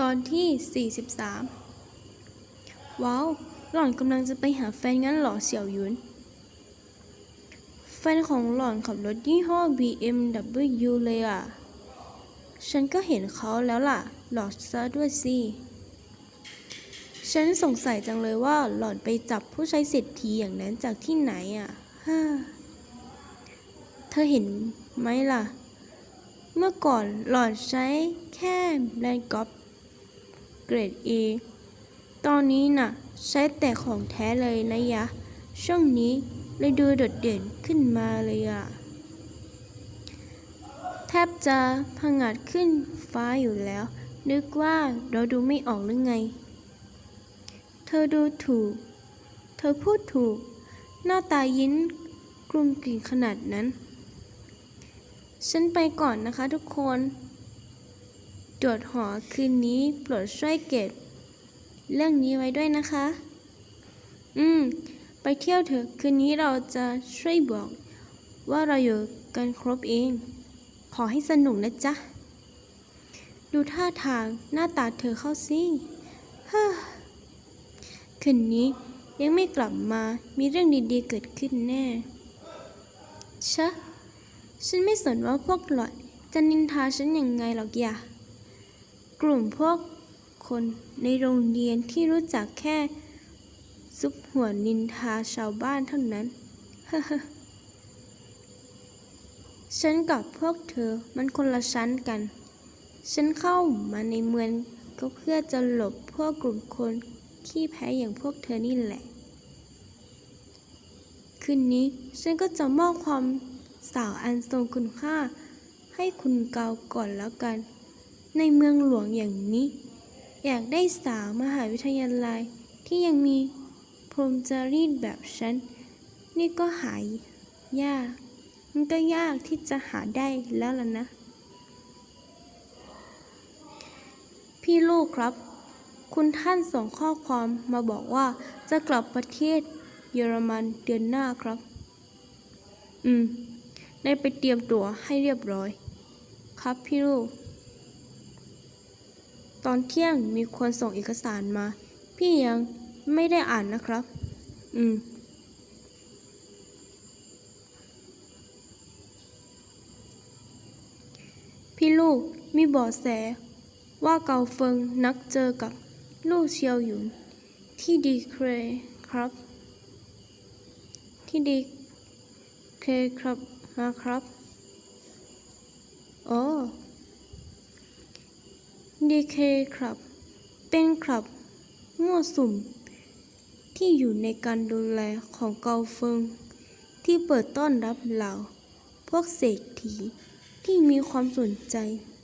ตอนที่ 43 ว้าว หล่อนกำลังจะไปหาแฟนงั้นหรอเสี่ยวหยุน แฟนของหล่อนขับรถยี่ห้อ BMW เลยอะ ฉันก็เห็นเขาแล้วล่ะ หลอกซะด้วยสิ ฉันสงสัยจังเลยว่าหล่อนไปจับผู้ใช้เศรษฐีอย่างนั้นจากที่ไหนอะฮ่าเธอเห็นไหมล่ะ เมื่อก่อนหล่อนใช้แค่แบรนด์กอล์ฟ เกรด A ตอนนี้น่ะใช้แต่ของแท้เลยนะยะ ช่วงนี้เลยดูโดดเด่นขึ้นมาเลยอะแทบจะพังงาดขึ้นฟ้าอยู่แล้ว นึกว่าเราดูไม่ออกหรือไง เธอดูถูก เธอพูดถูก หน้าตายิ้นกลุ่มกลิ่นขนาดนั้น ฉันไปก่อนนะคะทุกคน ตรวจหอคืนนี้โปรดช่วยเก็บ เรื่องนี้ไว้ด้วยนะคะ อืม ไปเที่ยวเถอะคืนนี้เราจะช่วยบอก ว่าเราอยู่กันครบเอง ขอให้สนุกนะจ๊ะ ดูท่าทางหน้าตาเธอเข้าสิฮ่าคืนนี้ยังไม่กลับมามีเรื่องดีๆเกิดขึ้นแน่ชะ ฉันไม่สนว่าพวกหล่อนจะนินทาฉันยังไงหรอกอย่า กลุ่มพวกคนในโรงเรียนที่รู้จักแค่ซุปหัวนินทาชาวบ้านเท่านั้น ฉันกับพวกเธอมันคนละชั้นกัน ฉันเข้ามาในเมืองก็เพื่อจะหลบพวกกลุ่มคนขี้แพ้อย่างพวกเธอนี่แหละ คืนนี้ฉันก็จะมอบความสาวอันทรงคุณค่าให้คุณเกาก่อนแล้วกัน ในเมืองหลวงอย่างนี้ อยากได้สาวมหาวิทยาลัยที่ยังมีพรมจารีตแบบฉัน นี่ก็หายยาก มันก็ยากที่จะหาได้แล้วล่ะนะ พี่ลูกครับ คุณท่านส่งข้อความมาบอกว่าจะกลับประเทศเยอรมันเดือนหน้าครับ อืม ได้ไปเตรียมตัวให้เรียบร้อย ครับพี่ลูก ตอนเที่ยงมีคนส่งเอกสารมา พี่ยังไม่ได้อ่านนะครับ อืม พี่ลูกมีบาะแส ว่าเกาเฟิงนักเจอกับลูกเชียวหยุน ที่ดีเครครับ ที่ดีเคครับนะครับโอ้ ดีเคครับ เป็นครับมั่วสุมที่อยู่ในการดูแลของเกาเฟิง ที่เปิดต้อนรับเหล่าพวกเศรษฐีที่มีความสนใจ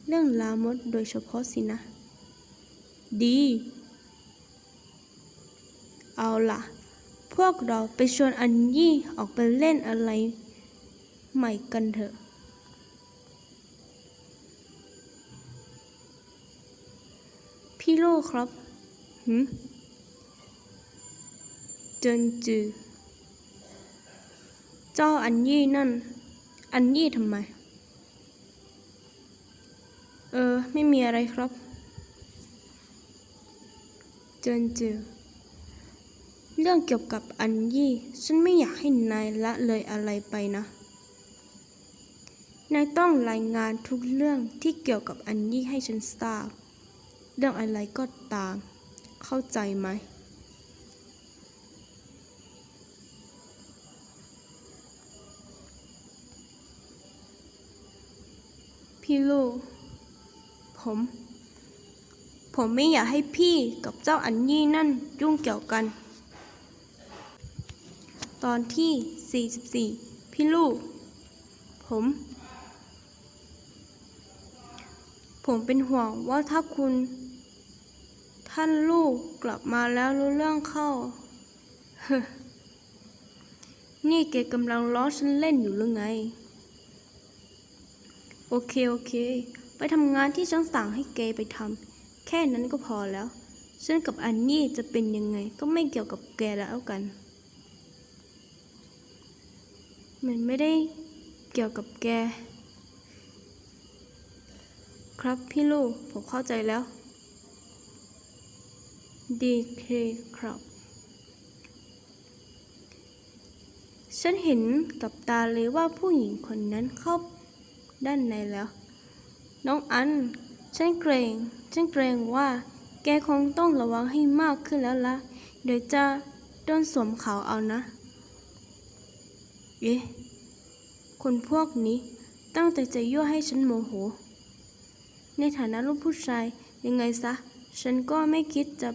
เรื่องลามดโดยเฉพาะสินะ ดี เอาล่ะ พวกเราไปชวนอันยี่ออกไปเล่นอะไร ใหม่กันเถอะ พี่โลครับหืมเจนจือ เจ้าอันยี่นั่น อันยี่ทำไม เออ ไม่มีอะไรครับเจนจือ เรื่องเกี่ยวกับอันยี่ ฉันไม่อยากให้นายละเลยอะไรไปนะ นายต้องรายงานทุกเรื่องที่เกี่ยวกับอันยี่ให้ฉันทราบ เรื่องอะไรก็ตาม เข้าใจไหม พี่ลูก ผม ผมไม่อยากให้พี่กับเจ้าอันยี่นั่นยุ่งเกี่ยวกัน ตอนที่ 44 พี่ลูก ผมผมเป็นห่วงว่าถ้าคุณ ท่านลูกกลับมาแล้วรู้เรื่องเข้าเฮ้นี่แกกำลังล้อฉันเล่นอยู่หรือไง โอเค โอเค ไปทำงานที่ฉันสั่งให้แกไปทำ แค่นั้นก็พอแล้ว ฉันกับอันนี่จะเป็นยังไงก็ไม่เกี่ยวกับแกแล้วกัน มันไม่ได้เกี่ยวกับแก ครับพี่ลูก ผมเข้าใจแล้ว ดีเคครับฉันเห็นกับตาเลยว่าผู้หญิงคนนั้นเข้าด้านในแล้ว น้องอัน ฉันเกรง ฉันเกรงว่า แกคงต้องระวังให้มากขึ้นแล้วละเดี๋ยวจะโดนสวมเขาเอานะ เอ๊ะ คนพวกนี้ตั้งใจจะยั่วให้ฉันโมโห ในฐานะลูกผู้ชายยังไงซะ ฉันก็ไม่คิดจะ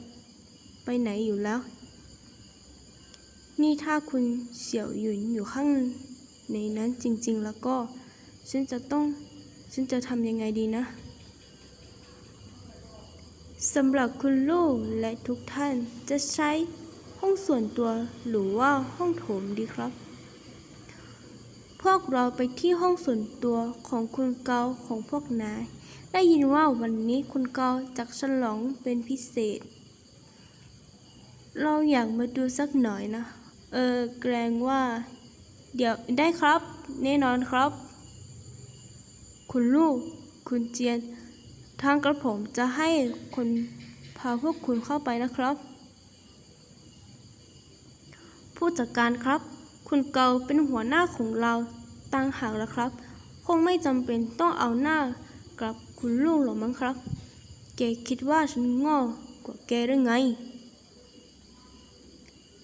ไปไหนอยู่แล้ว นี่ถ้าคุณเสี่ยวหยุนอยู่ข้างในนั้นจริง ๆ แล้วก็ ฉันจะต้อง ฉันจะทำยังไงดีนะสำหรับคุณลูกและทุกท่านจะใช้ห้องส่วนตัวหรือว่าห้องโถมดีครับ พวกเราไปที่ห้องส่วนตัวของคุณเกาของพวกนาย ได้ยินว่าวันนี้คุณเกาจักฉลองเป็นพิเศษ เราอยากมาดูสักหน่อยนะ เออแกรงว่า เดี๋ยวได้ครับ แน่นอนครับ คุณลูก คุณเจียน ทางกระผมจะให้คนพาพวกคุณเข้าไปนะครับ ผู้จัดการครับ คุณเกาเป็นหัวหน้าของเราต่างหากแล้วครับ คงไม่จำเป็นต้องเอาหน้ากับคุณลูกหรอกมั้งครับ แกคิดว่าฉันง่อกว่าแกหรือไง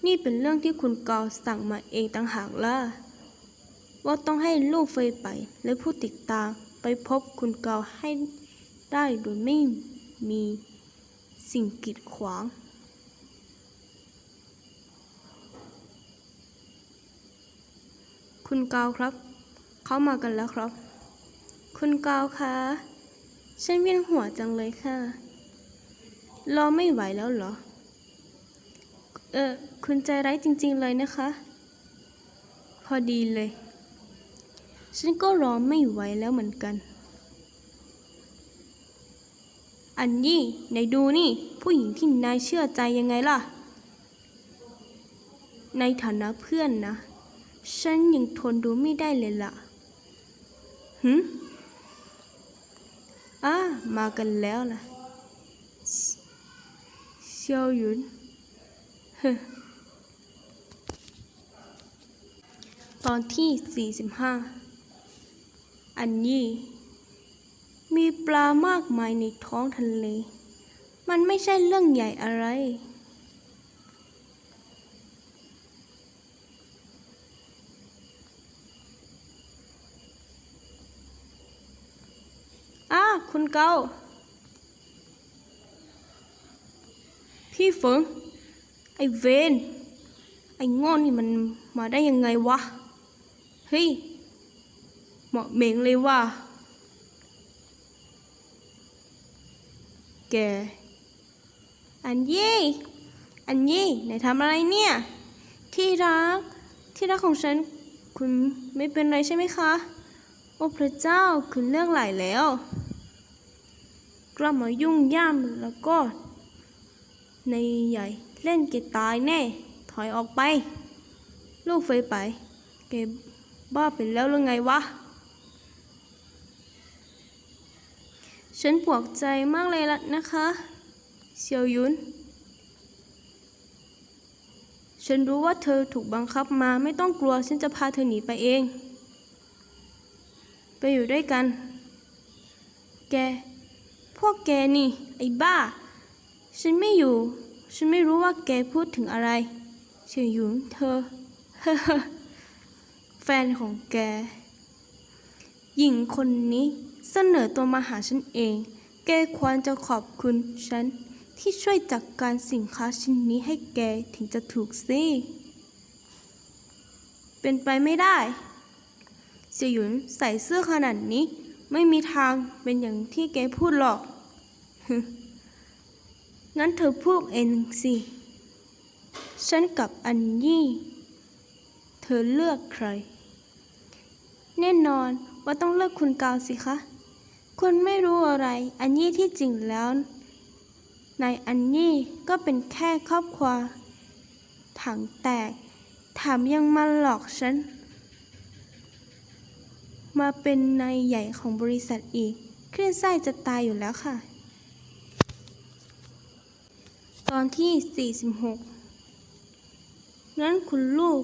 นี่เป็นเรื่องที่คุณเกาสั่งมาเองต่างหากล่ะ ว่าต้องให้ลูกเฟยไปและผู้ติดตามไปพบคุณเกาให้ได้โดยไม่มีสิ่งกีดขวาง คุณเกาครับ เขามากันแล้วครับ คุณเกาคะฉันเวียนหัวจังเลยค่ะ รอไม่ไหวแล้วเหรอ เออ คุณใจร้ายจริง ๆ เลยนะคะ พอดีเลย ฉันก็รอไม่ไหวแล้วเหมือนกัน อันนี้ไหนดูนี่ ผู้หญิงที่นายเชื่อใจยังไงล่ะ ในฐานะเพื่อนนะ ฉันยังทนดูไม่ได้เลยล่ะหืมอ่ามากันแล้วล่ะเซียวหยุน ตอนที่ 45 อันนี้มีปลามากมายในท้องทะเล มันไม่ใช่เรื่องใหญ่อะไร อ้า คุณเกาพี่เฟิง ไอเวนไอ้งอนนี่มันมาได้ยังไงวะ เฮ้ย เหมาะเหม่งเลยว่ะแก อันยี่อันยี่ไหนทำอะไรเนี่ย ที่รัก ที่รักของฉัน คุณไม่เป็นไรใช่ไหมคะ โอ้พระเจ้า คุณเลือกหลายแล้ว กลับมายุ่งย่ามแล้วก็ ในใหญ่ เล่นเกตายแน่ ถอยออกไป ลูกเฟยไป เกบ้าเป็นแล้วหรือไงวะ ฉันปวดใจมากเลยล่ะนะคะ เซียวยุน ฉันรู้ว่าเธอถูกบังคับมาไม่ต้องกลัวฉันจะพาเธอหนีไปเอง ไปอยู่ด้วยกัน แก พวกแกนี่ ไอ้บ้า ฉันไม่อยู่ ฉันไม่รู้ว่าแกพูดถึงอะไรเฉียหยุนเธอ แฟนของแก หญิงคนนี้เสนอตัวมาหาฉันเอง แกควรจะขอบคุณฉัน ที่ช่วยจัดกการสินค้าชิ้นนี้ให้แกถึงจะถูกสิเป็นไปไม่ได้ เสี่ยหยุนใส่เสื้อขนาดนี้ ไม่มีทางเป็นอย่างที่แกพูดหรอก งั้นเธอพูดเองสิ ฉันกับอันยี่ เธอเลือกใคร แน่นอนว่าต้องเลือกคุณกาวสิคะ คุณไม่รู้อะไร อันยี่ที่จริงแล้ว ในอันยี่ก็เป็นแค่ครอบครัวถังแตก ถามยังมาหลอกฉัน มาเป็นนายใหญ่ของบริษัทอีก เครียดไส้จะตายอยู่แล้วค่ะ เอ ตอนที่ 46งั้นคุณลูก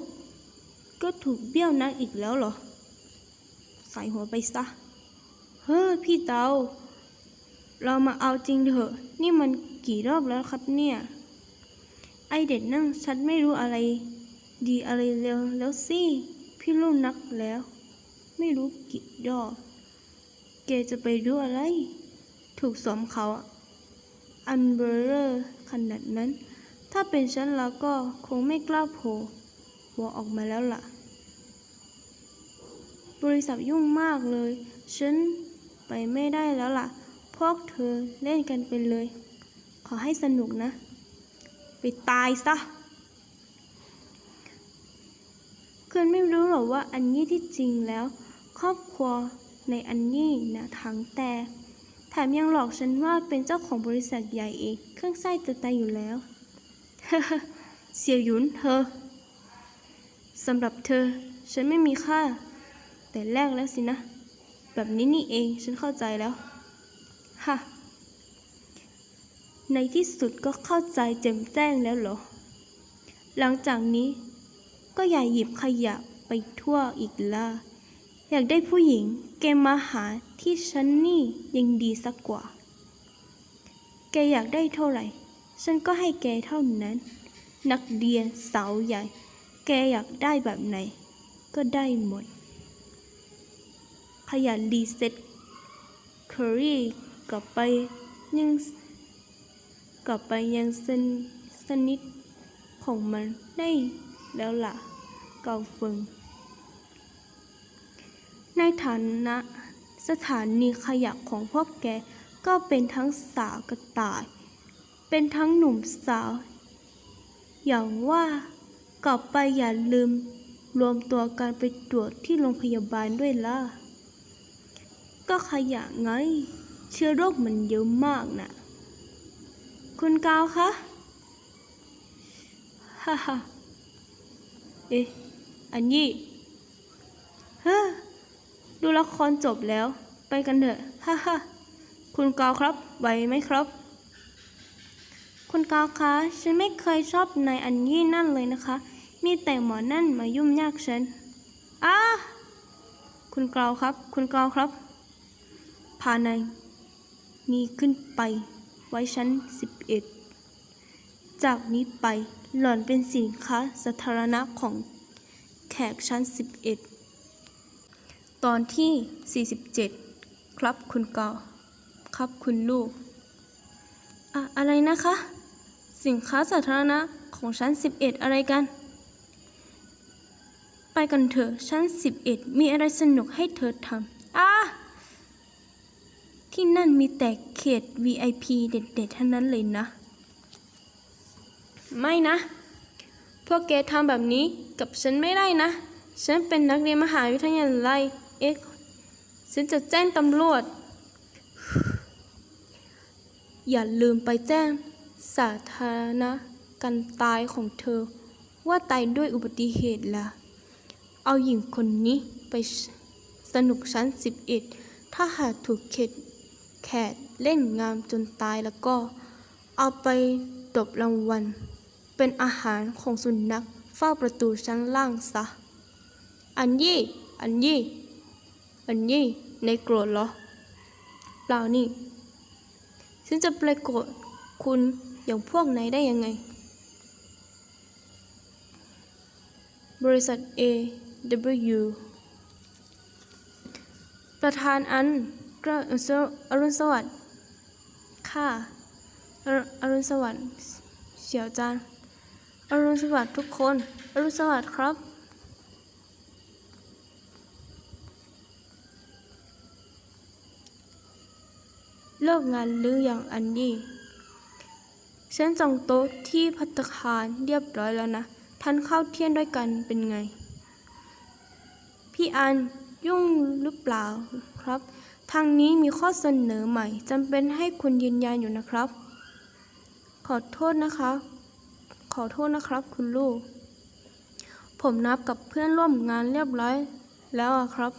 ก็ถูกเบี้ยวนัดอีกแล้วเหรอ ใส่หัวไปซะ เฮ้ยพี่เตา เรามาเอาจริงเถอะ นี่มันกี่รอบแล้วครับเนี่ย ไอเด็กนั่งชัดไม่รู้อะไร ดีอะไรเร็วแล้วสิ พี่รู้นักแล้ว ไม่รู้กี่รอบแกจะไปรู้อะไร ถูกสวมเขาอันเบอร์เรอร์ นาดนั้น ถ้าเป็นฉันแล้วก็คงไม่กล้าโผล่หัวออกมาแล้วล่ะ บริษัทยุ่งมากเลย ฉันไปไม่ได้แล้วล่ะ พวกเธอเล่นกันไปเลย ขอให้สนุกนะ ไปตายซะคุณไม่รู้หรอว่าอันนี้ที่จริงแล้ว ครอบครัวในอันนี้นะทั้งแต่ แถมยังหลอกฉันว่าเป็นเจ้าของบริษัทใหญ่เองเครื่องไส้จะตายอยู่แล้ว เสี่ยวหยุนเธอสำหรับเธอ ฉันไม่มีค่า แต่แรกแล้วสินะ แบบนี้นี่เองฉันเข้าใจแล้วฮะในที่สุดก็เข้าใจแจ่มแจ้งแล้วเหรอ หลังจากนี้ก็อย่าหยิบขยะไปทั่วอีกละ อยากได้ผู้หญิงแกมาหาที่ฉันนี่ยังดีสักกว่า แกอยากได้เท่าไหร่ ฉันก็ให้แกเท่านั้น นักเรียนสาวใหญ่ แกอยากได้แบบไหน ก็ได้หมด ขยันรีเซ็ตเคอรี่กลับไปยังกลับไปยังสนสนิทของมันได้แล้วล่ะ เกาเฟิง ในฐานะสถานีขยะของพวกแกก็เป็นทั้งสาวกระต่าย เป็นทั้งหนุ่มสาว อย่างว่ากลับไปอย่าลืมรวมตัวกันไปตรวจที่โรงพยาบาลด้วยล่ะ ก็ขยะไง เชื้อโรคมันเยอะมากนะ่ะคุณกาวคะฮ่าฮ่าเอ๊ะ อันนี้ฮ้อ ดูละครจบแล้ว ไปกันเถอะฮ่าฮ่าคุณกาวครับไหวไหมครับ คุณกาวคะฉันไม่เคยชอบนายอันยี่นั่นเลยนะคะ มีแต่หมอนั่นมายุ่มยากฉันอ้าคุณกาวครับ คุณกาวครับพานายนี้ขึ้นไป ไว้ชั้น11จากนี้ไปหล่อนเป็นสินค้าสาธารณะของแขกชั้น11 ตอนที่ 47 ครับคุณกาวครับคุณลูก อะอะไรนะคะ สินค้าสาธารณะของชั้น 11 อะไรกัน ไปกันเถอะชั้น 11 มีอะไรสนุกให้เธอทำอ้าที่นั่นมีแต่เขต VIP เด็ดๆทั้งนั้นเลยนะ ไม่นะ พวกแกทำแบบนี้กับฉันไม่ได้นะ ฉันเป็นนักเรียนมหาวิทยาลัย เอ็กฉันจะแจ้งตำรวจ อย่าลืมไปแจ้งสาธารณะการตายของเธอ ว่าตายด้วยอุบัติเหตุละเอาหญิงคนนี้ไปสนุกชั้น11ถ้าหากถูกเข็ดแขกเล่นงามจนตายแล้วก็ เอาไปตบรางวัล เป็นอาหารของสุนัขเฝ้าประตูชั้นล่างซะ อันยี่ อันยี่ อันยี่ในโกรธเหรอเปล่านี่ ฉันจะไปโกรธคุณอย่างพวกนายได้ยังไง บริษัท AW ประธานอันก็อรุณสวัสดิ์ค่ะอรุอรุณสวัสดิ์เสี่ยวจานอรุณสวัสดิ์ทุกคน อรุณสวัสดิ์ครับ เลิกงานหรือยังอันดี้ฉันจองโต๊ะที่พัตตาคารเรียบร้อยแล้วนะทานข้าวเที่ยงด้วยกันเป็นไง พี่อันยุ่งหรือเปล่าครับ ทางนี้มีข้อเสนอใหม่จำเป็นให้คุณยืนยันอยู่นะครับ ขอโทษนะคะ ขอโทษนะครับคุณลูก ผมนับกับเพื่อนร่วมงานเรียบร้อยแล้วครับ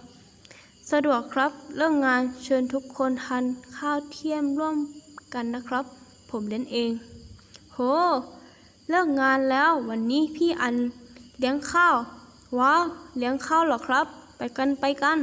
สะดวกครับ เรื่องงานเชิญทุกคนทานข้าวเที่ยมร่วมกันนะครับ ผมเล่นเอง โห เลิกงานแล้ววันนี้พี่อันเลี้ยงข้าว ว้าว เลี้ยงข้าวหรอครับ ไปกันไปกัน